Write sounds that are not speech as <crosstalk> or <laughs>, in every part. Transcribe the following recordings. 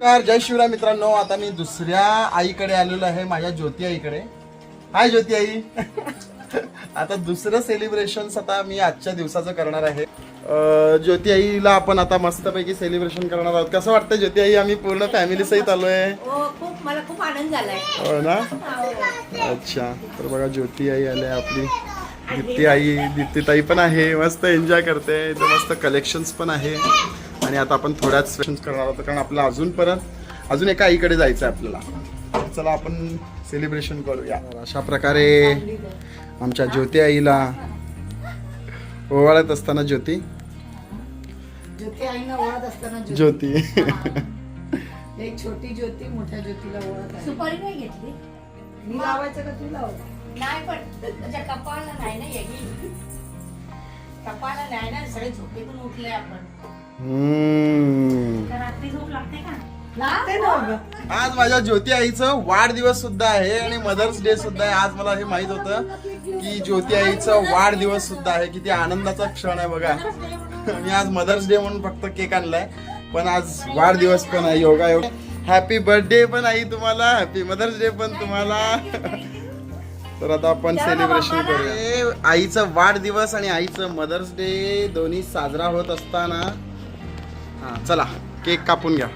नमस्कार जय शिवराय मित्रांनो. आता मी दुसऱ्या आईकडे आलेलो आहे माझ्या ज्योती आईकडे. हाय ज्योती आई. <laughs> आता दुसरं सेलिब्रेशन आता मी आजच्या दिवसाचं करणार आहे. ज्योती आईला आपण आता मस्तपैकी सेलिब्रेशन करणार आहोत. कसं वाटतं ज्योती आई? आम्ही पूर्ण फॅमिली सहित आलोय. हो खूप मला खूप आनंद झालाय. हो ना? अच्छा. तर बघा ज्योती आई आले आपली. दीप्ती आई दीप्ती ताई पण आहे. मस्त एन्जॉय करते. इथं मस्त कलेक्शन्स पण आहे. आणि आता आपण थोड्याच सेशन्स करणार आहोत कारण आपल्याला अजून परत अजून एका आईकडे जायचं आहे आपल्याला. चला आपण सेलिब्रेशन करूया. अशा प्रकारे आमच्या ज्योती आईला ओवाळत असताना ज्योती. ज्योती आईना ओळख असताना ज्योती. ज्योती. <laughs> एक छोटी ज्योती मोठ्या ज्योतीला ओळख सुपारी नाही घेतली? मी लावायचं का तू नाही पण त्याच्या कपाळाला नाही ना येईल. कपाळाला नाही ना सगळे झोपेतून उठले आपण. रात्री झोप लागते का? लागते ना अगं. आज माझ्या ज्योती आईचं वाढदिवस सुद्धा आहे आणि मदर्स डे सुद्धा आहे. आज मला हे माहीत होतं की ज्योती आईचं वाढदिवस सुद्धा आहे. किती आनंदाचा क्षण आहे बघा. मी आज मदर्स डे म्हणून फक्त केक आणलाय. पण आज वाढदिवस पण आहे योगा योगा. हॅपी बर्थडे पण आई तुम्हाला. हॅपी मदर्स डे पण तुम्हाला. तर आता आपण सेलिब्रेशन करूया. आईचं वाढदिवस आणि आईचं मदर्स डे दोन्ही साजरा होत असताना हा चला केक कापून घ्या.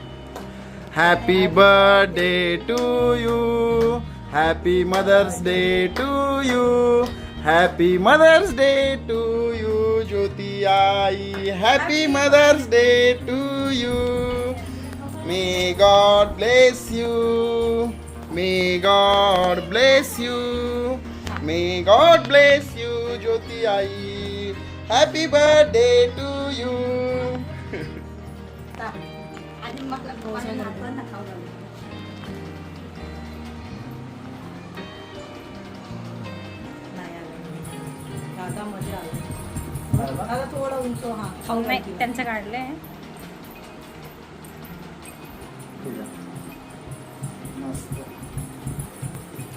Happy birthday to you happy mother's day to you happy mother's day to you Jyoti I happy mother's day to you may God bless you may God bless you may God bless you Jyoti I happy birthday to you थोडं उंच हा खाऊ नाही घाल तिला. त्यांचं काढलंय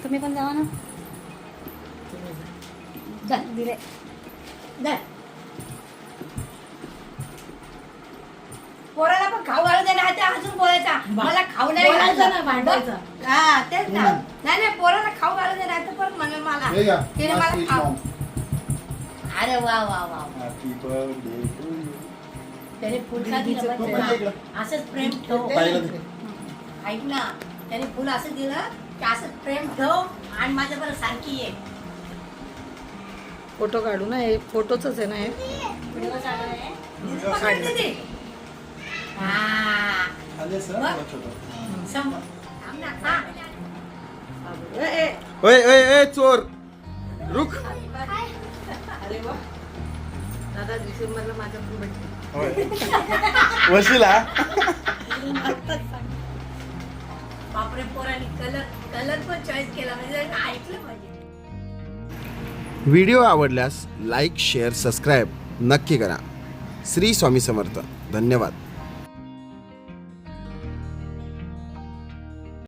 तुम्ही पण जावा ना जा, दिले जा. पोराला पण खाऊ घालू दे ना आता अजून बोलायचा मला खाऊ नाही घातलं. ना, भांडायचं. हा तेच ना नाही नाही पोराला खाऊ घालू दे नाही तर परत म्हणेल मला हे. तिने मला खाऊ. अरे वा वा वा. त्याने फुल का दिलं? असंच प्रेम ठेव ते. ऐक ना त्याने फुल असं दिलं की असं प्रेम ठेव आणि माझ्या बरं सारखी ये फोटो काढू ना हे फोटोच आहे ना हे ओय ओय ओय चोर रुक अरे वा दादा डिसेंबरला वशिला बापरे पोराने कलर कलर पण चॉईस केला. म्हणजे ऐकलं पाहिजे. व्हिडिओ आवडल्यास लाईक शेअर सबस्क्राईब नक्की करा. श्री स्वामी समर्थ. धन्यवाद.